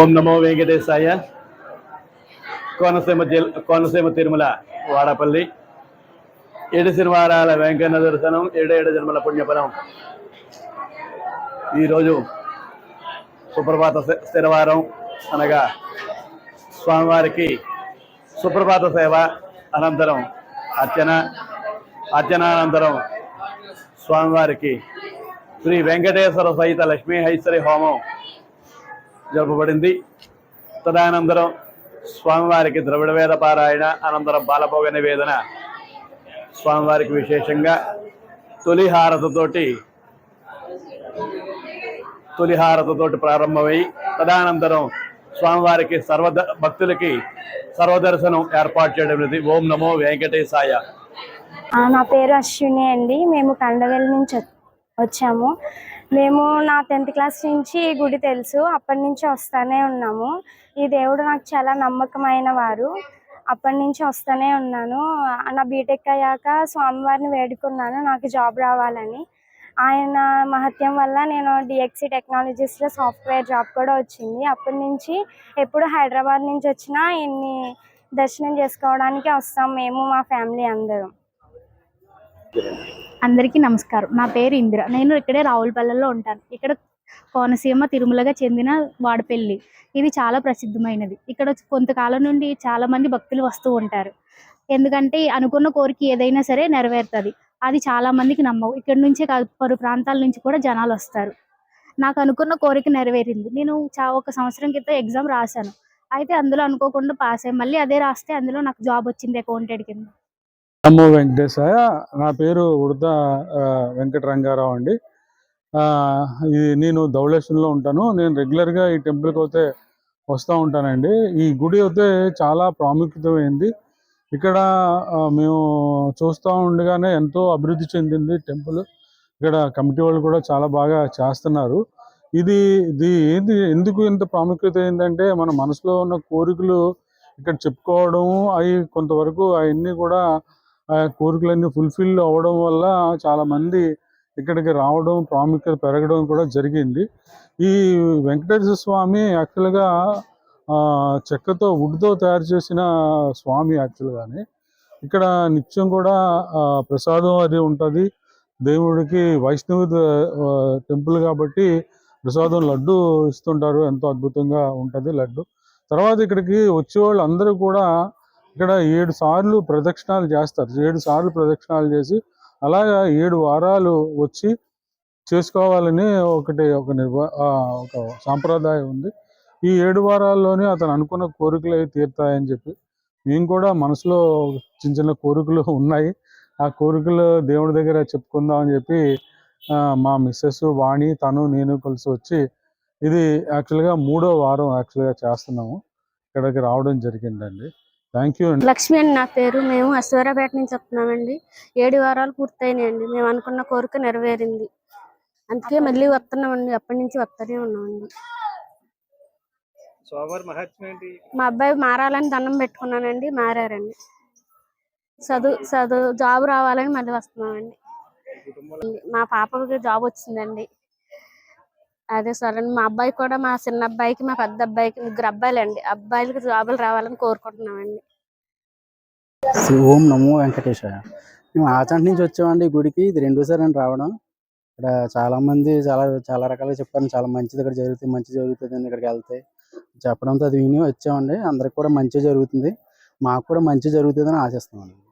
ఓం నమో వెంకటేశాయ. కోనసీమ జిల్ కోనసీమ తిరుమల వాడపల్లి. ఏడు శనివారాల వెంకన్న దర్శనం ఏడు ఏడు జన్మల పుణ్యఫలం. ఈరోజు సుప్రభాత శ- శనివారం అనగా స్వామివారికి సుప్రభాత సేవ అనంతరం అర్చన అర్చనానంతరం స్వామివారికి శ్రీ వెంకటేశ్వర సహిత లక్ష్మీ హైశ్వరి హోమం జరపబడింది. తదనంతరం స్వామివారికి ద్రవిడ వేద పారాయణ అనంతరం బాలభోగ నివేదన. స్వామివారికి విశేషంగా తొలి హారతతోటి తొలి హారతతోటి ప్రారంభమై తదనంతరం స్వామివారికి సర్వ భక్తులకి సర్వదర్శనం ఏర్పాటు చేయడం జరిగింది. ఓం నమో వెంకటేశాయ. నా పేరు అశ్విని అండి. మేము కండవెల్ నుంచి వచ్చాము. మేము నా టెన్త్ క్లాస్ నుంచి ఈ గుడి తెలుసు. అప్పటి నుంచి వస్తూనే ఉన్నాము. ఈ దేవుడు నాకు చాలా నమ్మకమైన వారు. అప్పటి నుంచి వస్తూనే ఉన్నాను. నా బీటెక్ అయ్యాక స్వామివారిని వేడుకున్నాను. నాకు జాబ్ రావాలని. ఆయన మహత్యం వల్ల నేను డిఎక్సి టెక్నాలజీస్లో సాఫ్ట్వేర్ జాబ్ కూడా వచ్చింది. అప్పటి నుంచి ఎప్పుడు హైదరాబాద్ నుంచి వచ్చినా ఇన్ని దర్శనం చేసుకోవడానికి వస్తాం మేము మా ఫ్యామిలీ అందరం. అందరికీ నమస్కారం. నా పేరు ఇందిర. నేను ఇక్కడే రావులపల్లెలో ఉంటాను. ఇక్కడ కోనసీమ తిరుమలగా చెందిన వాడపల్లి. ఇది చాలా ప్రసిద్ధమైనది. ఇక్కడ కొంతకాలం నుండి చాలా మంది భక్తులు వస్తూ ఉంటారు. ఎందుకంటే అనుకున్న కోరిక ఏదైనా సరే నెరవేరుతుంది. అది చాలా మందికి నమ్మవు. ఇక్కడ నుంచే కాదు పలు ప్రాంతాల నుంచి కూడా జనాలు వస్తారు. నాకు అనుకున్న కోరిక నెరవేరింది. నేను చా ఒక సంవత్సరం క్రితం ఎగ్జామ్ రాశాను. అయితే అందులో అనుకోకుండా పాస్ అయ్యి మళ్ళీ అదే రాస్తే అందులో నాకు జాబ్ వచ్చింది అకౌంటెడ్ కింద. నమో వెంకటేశాయ. నా పేరు ఉడత వెంకట వెంకటరంగారావు అండి. ఇది నేను ధవళేశ్వరంలో ఉంటాను. నేను రెగ్యులర్గా ఈ టెంపుల్కి అయితే వస్తూ ఉంటానండి. ఈ గుడి అయితే చాలా ప్రాముఖ్యతమైంది ఇక్కడ మేము చూస్తూ ఉండగానే ఎంతో అభివృద్ధి చెందింది టెంపుల్. ఇక్కడ కమిటీ వాళ్ళు కూడా చాలా బాగా చేస్తున్నారు. ఇది ఇది ఏంది ఎందుకు ఇంత ప్రాముఖ్యత ఏంటంటే మన మనసులో ఉన్న కోరికలు ఇక్కడ చెప్పుకోవడం అవి కొంతవరకు అవన్నీ కూడా ఆ కోరికలన్నీ ఫుల్ఫిల్ అవ్వడం వల్ల చాలా మంది ఇక్కడికి రావడం ప్రాముఖ్యత పెరగడం కూడా జరిగింది. ఈ వెంకటేశ్వర స్వామి యాక్చువల్గా చెక్కతో వుడ్తో తయారు చేసిన స్వామి యాక్చువల్గానే ఇక్కడ నిత్యం కూడా ప్రసాదం అది ఉంటుంది. దేవుడికి వైష్ణవ టెంపుల్ కాబట్టి ప్రసాదం లడ్డు ఇస్తుంటారు. ఎంతో అద్భుతంగా ఉంటుంది లడ్డు. తర్వాత ఇక్కడికి వచ్చే వాళ్ళు అందరూ కూడా ఇక్కడ ఏడు సార్లు ప్రదక్షిణాలు చేస్తారు. ఏడు సార్లు ప్రదక్షిణాలు చేసి అలాగా ఏడు వారాలు వచ్చి చేసుకోవాలని ఒకటి ఒక నిర్వ ఒక సాంప్రదాయం ఉంది. ఈ ఏడు వారాల్లోనే అతను అనుకున్న కోరికలు అవి తీరుతాయని చెప్పి మేము కూడా మనసులో చిన్న చిన్న కోరికలు ఉన్నాయి. ఆ కోరికలు దేవుడి దగ్గర చెప్పుకుందాం అని చెప్పి మా మిస్సెస్ వాణి తను నేను కలిసి వచ్చి ఇది యాక్చువల్గా మూడో వారం యాక్చువల్గా చేస్తున్నాము. ఇక్కడికి రావడం జరిగిందండి. థ్యాంక్ యూ అండి. లక్ష్మి అని నా పేరు. మేము అశ్వరాపేట నుంచి వస్తున్నామండి. ఏడు వారాలు పూర్తయినాయండి. మేము అనుకున్న కోరిక నెరవేరింది. అందుకే మళ్ళీ వస్తున్నామండి. అప్పటి నుంచి వస్తూనే ఉన్నామండి. మా అబ్బాయి మారాలని దండం పెట్టుకున్నానండి. మారారండి. చదువు చదువు జాబ్ రావాలని మళ్ళీ వస్తున్నామండి. మా పాపకి జాబ్ వచ్చిందండి. అదే సరే. మా అబ్బాయి కూడా మా చిన్న అబ్బాయికి మా పెద్ద అబ్బాయికి ముగ్గురు అబ్బాయిలండి. అబ్బాయిలకి జాబులు రావాలని కోరుకుంటున్నామండి. ఓం నమో వెంకటేశాయ. మేము ఆచంట నుంచి వచ్చామండి ఈ గుడికి. ఇది రెండోసారి అని రావడం. ఇక్కడ చాలా మంది చాలా చాలా రకాలుగా చెప్పారు. చాలా మంచిది ఇక్కడ జరుగుతుంది మంచి జరుగుతుంది అని ఇక్కడికి వెళ్తే. చెప్పడంతో అది విని వచ్చామండి. అందరికి కూడా మంచి జరుగుతుంది. మాకు కూడా మంచి జరుగుతుందని ఆశిస్తున్నామండి.